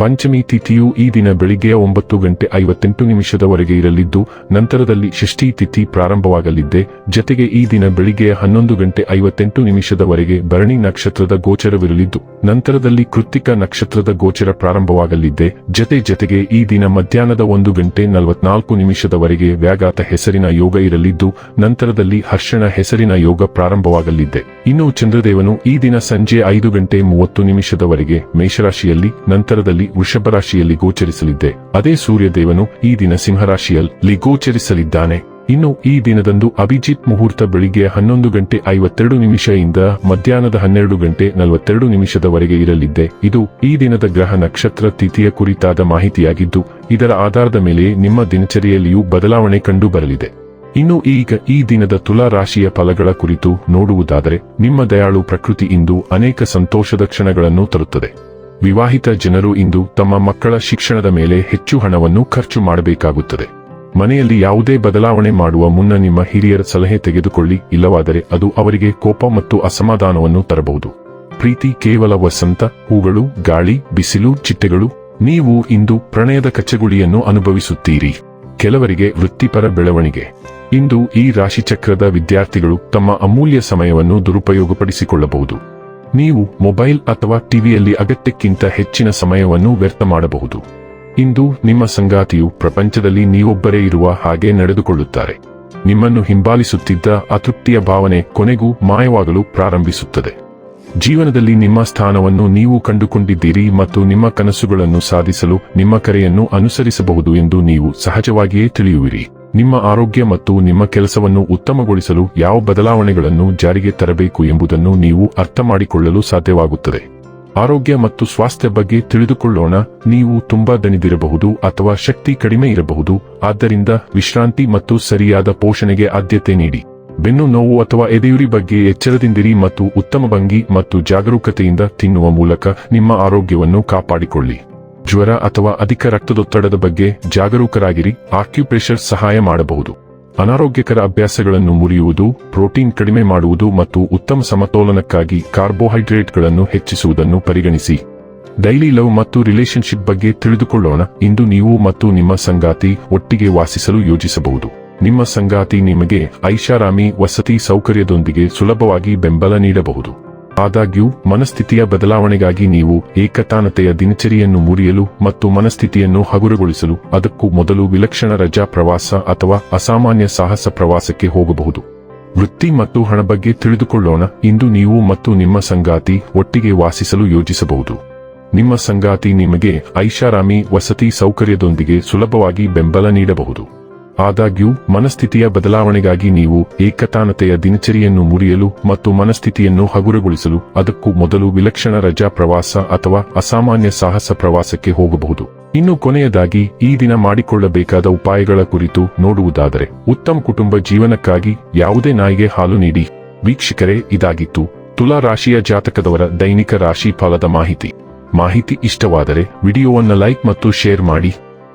ಪಂಚಮಿ ತಿಥಿಯು ಈ ದಿನ ಬೆಳಿಗ್ಗೆ ಒಂಬತ್ತು ಗಂಟೆ ಐವತ್ತೆಂಟು ನಿಮಿಷದವರೆಗೆ ಇರಲಿದ್ದು, ನಂತರದಲ್ಲಿ ಷಷ್ಠಿ ತಿಥಿ ಪ್ರಾರಂಭವಾಗಲಿದ್ದೆ. ಜತೆಗೆ ಈ ದಿನ ಬೆಳಿಗ್ಗೆ ಹನ್ನೊಂದು ಗಂಟೆ ಐವತ್ತೆಂಟು ನಿಮಿಷದವರೆಗೆ ಭರಣಿ ನಕ್ಷತ್ರದ ಗೋಚರವಿರಲಿದ್ದು, ನಂತರದಲ್ಲಿ ಕೃತಿಕ ನಕ್ಷತ್ರದ ಗೋಚರ ಪ್ರಾರಂಭವಾಗಲಿದ್ದೆ. ಜತೆ ಜತೆಗೆ ಈ ದಿನ ಮಧ್ಯಾಹ್ನದ ಒಂದು ಗಂಟೆ ನಲವತ್ನಾಲ್ಕು ನಿಮಿಷದವರೆಗೆ ವ್ಯಾಘಾತ ಹೆಸರಿನ ಯೋಗ ಇರಲಿದ್ದು, ನಂತರದಲ್ಲಿ ಹರ್ಷಣ ಹೆಸರಿನ ಯೋಗ ಪ್ರಾರಂಭವಾಗಲಿದ್ದೆ. ಇನ್ನು ಚಂದ್ರದೇವನು ಈ ದಿನ ಸಂಜೆ ಐದು ಗಂಟೆ ಮೂವತ್ತು ನಿಮಿಷದವರೆಗೆ ಮೇಷರಾಶಿಯಲ್ಲಿ, ನಂತರದಲ್ಲಿ ವೃಷಭ ರಾಶಿಯಲ್ಲಿ ಗೋಚರಿಸಲಿದ್ದೆ. ಅದೇ ಸೂರ್ಯದೇವನು ಈ ದಿನ ಸಿಂಹರಾಶಿಯಲ್ಲಿ ಗೋಚರಿಸಲಿದ್ದಾನೆ. ಇನ್ನು ಈ ದಿನದಂದು ಅಭಿಜಿತ್ ಮುಹೂರ್ತ ಬೆಳಿಗ್ಗೆ ಹನ್ನೊಂದು ಗಂಟೆ ಐವತ್ತೆರಡು ಇಂದ ಮಧ್ಯಾಹ್ನದ ಹನ್ನೆರಡು ಗಂಟೆ ನಲವತ್ತೆರಡು ನಿಮಿಷದವರೆಗೆ ಇರಲಿದ್ದೆ. ಇದು ಈ ದಿನದ ಗ್ರಹ ನಕ್ಷತ್ರ ತಿಥಿಯ ಕುರಿತಾದ ಮಾಹಿತಿಯಾಗಿದ್ದು, ಇದರ ಆಧಾರದ ಮೇಲೆ ನಿಮ್ಮ ದಿನಚರಿಯಲ್ಲಿಯೂ ಬದಲಾವಣೆ ಕಂಡು ಬರಲಿದೆ ಇನ್ನು ಈಗ ಈ ದಿನದ ತುಲಾ ರಾಶಿಯ ಫಲಗಳ ಕುರಿತು ನೋಡುವುದಾದರೆ, ನಿಮ್ಮ ದಯಾಳು ಪ್ರಕೃತಿ ಇಂದು ಅನೇಕ ಸಂತೋಷದ ಕ್ಷಣಗಳನ್ನು ತರುತ್ತದೆ. ವಿವಾಹಿತ ಜನರು ಇಂದು ತಮ್ಮ ಮಕ್ಕಳ ಶಿಕ್ಷಣದ ಮೇಲೆ ಹೆಚ್ಚು ಹಣವನ್ನು ಖರ್ಚು ಮಾಡಬೇಕಾಗುತ್ತದೆ. ಮನೆಯಲ್ಲಿ ಯಾವುದೇ ಬದಲಾವಣೆ ಮಾಡುವ ಮುನ್ನ ನಿಮ್ಮ ಹಿರಿಯರ ಸಲಹೆ ತೆಗೆದುಕೊಳ್ಳಿ, ಇಲ್ಲವಾದರೆ ಅದು ಅವರಿಗೆ ಕೋಪ ಮತ್ತು ಅಸಮಾಧಾನವನ್ನು ತರಬಹುದು. ಪ್ರೀತಿ ಕೇವಲ ವಸಂತ, ಹೂಗಳು, ಗಾಳಿ, ಬಿಸಿಲು, ಚಿಟ್ಟೆಗಳು, ನೀವು ಇಂದು ಪ್ರಣಯದ ಕಚ್ಚಗುಳಿಯನ್ನು ಅನುಭವಿಸುತ್ತೀರಿ. ಕೆಲವರಿಗೆ ವೃತ್ತಿಪರ ಬೆಳವಣಿಗೆ. ಇಂದು ಈ ರಾಶಿಚಕ್ರದ ವಿದ್ಯಾರ್ಥಿಗಳು ತಮ್ಮ ಅಮೂಲ್ಯ ಸಮಯವನ್ನು ದುರುಪಯೋಗಪಡಿಸಿಕೊಳ್ಳಬಹುದು. ನೀವು ಮೊಬೈಲ್ ಅಥವಾ ಟಿವಿಯಲ್ಲಿ ಅಗತ್ಯಕ್ಕಿಂತ ಹೆಚ್ಚಿನ ಸಮಯವನ್ನು ವ್ಯರ್ಥ ಮಾಡಬಹುದು. ಇಂದು ನಿಮ್ಮ ಸಂಗಾತಿಯು ಪ್ರಪಂಚದಲ್ಲಿ ನೀವೊಬ್ಬರೇ ಇರುವ ಹಾಗೆ ನಡೆದುಕೊಳ್ಳುತ್ತಾರೆ. ನಿಮ್ಮನ್ನು ಹಿಂಬಾಲಿಸುತ್ತಿದ್ದ ಅತೃಪ್ತಿಯ ಭಾವನೆ ಕೊನೆಗೂ ಮಾಯವಾಗಲು ಪ್ರಾರಂಭಿಸುತ್ತದೆ. ಜೀವನದಲ್ಲಿ ನಿಮ್ಮ ಸ್ಥಾನವನ್ನು ನೀವು ಕಂಡುಕೊಂಡಿದ್ದೀರಿ ಮತ್ತು ನಿಮ್ಮ ಕನಸುಗಳನ್ನು ಸಾಧಿಸಲು ನಿಮ್ಮ ಕರೆಯನ್ನು ಅನುಸರಿಸಬಹುದು ಎಂದು ನೀವು ಸಹಜವಾಗಿಯೇ ತಿಳಿಯುವಿರಿ. ನಿಮ್ಮ ಆರೋಗ್ಯ ಮತ್ತು ನಿಮ್ಮ ಕೆಲಸವನ್ನು ಉತ್ತಮಗೊಳಿಸಲು ಯಾವ ಬದಲಾವಣೆಗಳನ್ನು ಜಾರಿಗೆ ತರಬೇಕು ಎಂಬುದನ್ನು ನೀವು ಅರ್ಥ ಮಾಡಿಕೊಳ್ಳಲು ಸಾಧ್ಯವಾಗುತ್ತದೆ. ಆರೋಗ್ಯ ಮತ್ತು ಸ್ವಾಸ್ಥ್ಯ ಬಗ್ಗೆ ತಿಳಿದುಕೊಳ್ಳೋಣ. ನೀವು ತುಂಬಾ ದಣಿದಿರಬಹುದು ಅಥವಾ ಶಕ್ತಿ ಕಡಿಮೆ ಇರಬಹುದು. ಆದ್ದರಿಂದ ವಿಶ್ರಾಂತಿ ಮತ್ತು ಸರಿಯಾದ ಪೋಷಣೆಗೆ ಆದ್ಯತೆ ನೀಡಿ. ಬೆನ್ನು ನೋವು ಅಥವಾ ಎದೆಯುರಿ ಬಗ್ಗೆ ಎಚ್ಚರದಿಂದಿರಿ ಮತ್ತು ಉತ್ತಮ ಭಂಗಿ ಮತ್ತು ಜಾಗರೂಕತೆಯಿಂದ ತಿನ್ನುವ ಮೂಲಕ ನಿಮ್ಮ ಆರೋಗ್ಯವನ್ನು ಕಾಪಾಡಿಕೊಳ್ಳಿ. ಜ್ವರ ಅಥವಾ ಅಧಿಕ ರಕ್ತದೊತ್ತಡದ ಬಗ್ಗೆ ಜಾಗರೂಕರಾಗಿರಿ ಆಕ್ಯುಪ್ರೆಷರ್ ಸಹಾಯ ಮಾಡಬಹುದು. ಅನಾರೋಗ್ಯಕರ ಅಭ್ಯಾಸಗಳನ್ನು ಮುರಿಯುವುದು, ಪ್ರೋಟೀನ್ ಕಡಿಮೆ ಮಾಡುವುದು ಮತ್ತು ಉತ್ತಮ ಸಮತೋಲನಕ್ಕಾಗಿ ಕಾರ್ಬೋಹೈಡ್ರೇಟ್ಗಳನ್ನು ಹೆಚ್ಚಿಸುವುದನ್ನು ಪರಿಗಣಿಸಿ. ಡೈಲಿ ಲವ್ ಮತ್ತು ರಿಲೇಶನ್ಶಿಪ್ ಬಗ್ಗೆ ತಿಳಿದುಕೊಳ್ಳೋಣ. ಇಂದು ನೀವು ಮತ್ತು ನಿಮ್ಮ ಸಂಗಾತಿ ಒಟ್ಟಿಗೆ ವಾಸಿಸಲು ಯೋಜಿಸಬಹುದು. ನಿಮ್ಮ ಸಂಗಾತಿ ನಿಮಗೆ ಐಷಾರಾಮಿ ವಸತಿ ಸೌಕರ್ಯದೊಂದಿಗೆ ಸುಲಭವಾಗಿ ಬೆಂಬಲ ನೀಡಬಹುದು. ಆದಾಗ್ಯೂ, ಮನಸ್ಥಿತಿಯ ಬದಲಾವಣೆಗಾಗಿ ನೀವು ಏಕತಾನತೆಯ ದಿನಚರಿಯನ್ನು ಮುರಿಯಲು ಮತ್ತು ಮನಸ್ಥಿತಿಯನ್ನು ಹಗುರಗೊಳಿಸಲು ಅದಕ್ಕೂ ಮೊದಲು ವಿಲಕ್ಷಣ ರಜಾ ಪ್ರವಾಸ ಅಥವಾ ಅಸಾಮಾನ್ಯ ಸಾಹಸ ಪ್ರವಾಸಕ್ಕೆ ಹೋಗಬಹುದು. ವೃತ್ತಿ ಮತ್ತು ಹಣ ಬಗ್ಗೆ ತಿಳಿದುಕೊಳ್ಳೋಣ. ಇಂದು ನೀವು ಮತ್ತು ನಿಮ್ಮ ಸಂಗಾತಿ ಒಟ್ಟಿಗೆ ವಾಸಿಸಲು ಯೋಜಿಸಬಹುದು. ನಿಮ್ಮ ಸಂಗಾತಿ ನಿಮಗೆ ಐಷಾರಾಮಿ ವಸತಿ ಸೌಕರ್ಯದೊಂದಿಗೆ ಸುಲಭವಾಗಿ ಬೆಂಬಲ ನೀಡಬಹುದು. ಆದಾಗ್ಯೂ, ಮನಸ್ಥಿತಿಯ ಬದಲಾವಣೆಗಾಗಿ ನೀವು ಏಕತಾನತೆಯ ದಿನಚರಿಯನ್ನು ಮುರಿಯಲು ಮತ್ತು ಮನಸ್ಥಿತಿಯನ್ನು ಹಗುರಗೊಳಿಸಲು ಅದಕ್ಕೂ ಮೊದಲು ವಿಲಕ್ಷಣ ರಜಾ ಪ್ರವಾಸ ಅಥವಾ ಅಸಾಮಾನ್ಯ ಸಾಹಸ ಪ್ರವಾಸಕ್ಕೆ ಹೋಗಬಹುದು. ಇನ್ನು ಕೊನೆಯದಾಗಿ, ಈ ದಿನ ಮಾಡಿಕೊಳ್ಳಬೇಕಾದ ಉಪಾಯಗಳ ಕುರಿತು ನೋಡುವುದಾದರೆ, ಉತ್ತಮ ಕುಟುಂಬ ಜೀವನಕ್ಕಾಗಿ ಯಾವುದೇ ನಾಯಿಗೆ ಹಾಲು ನೀಡಿ. ವೀಕ್ಷಕರೇ, ಇದಾಗಿತ್ತು ತುಲಾ ರಾಶಿಯ ಜಾತಕದವರ ದೈನಿಕ ರಾಶಿ ಫಲದ ಮಾಹಿತಿ. ಮಾಹಿತಿ ಇಷ್ಟವಾದರೆ, ವಿಡಿಯೋವನ್ನು ಲೈಕ್ ಮತ್ತು ಶೇರ್ ಮಾಡಿ.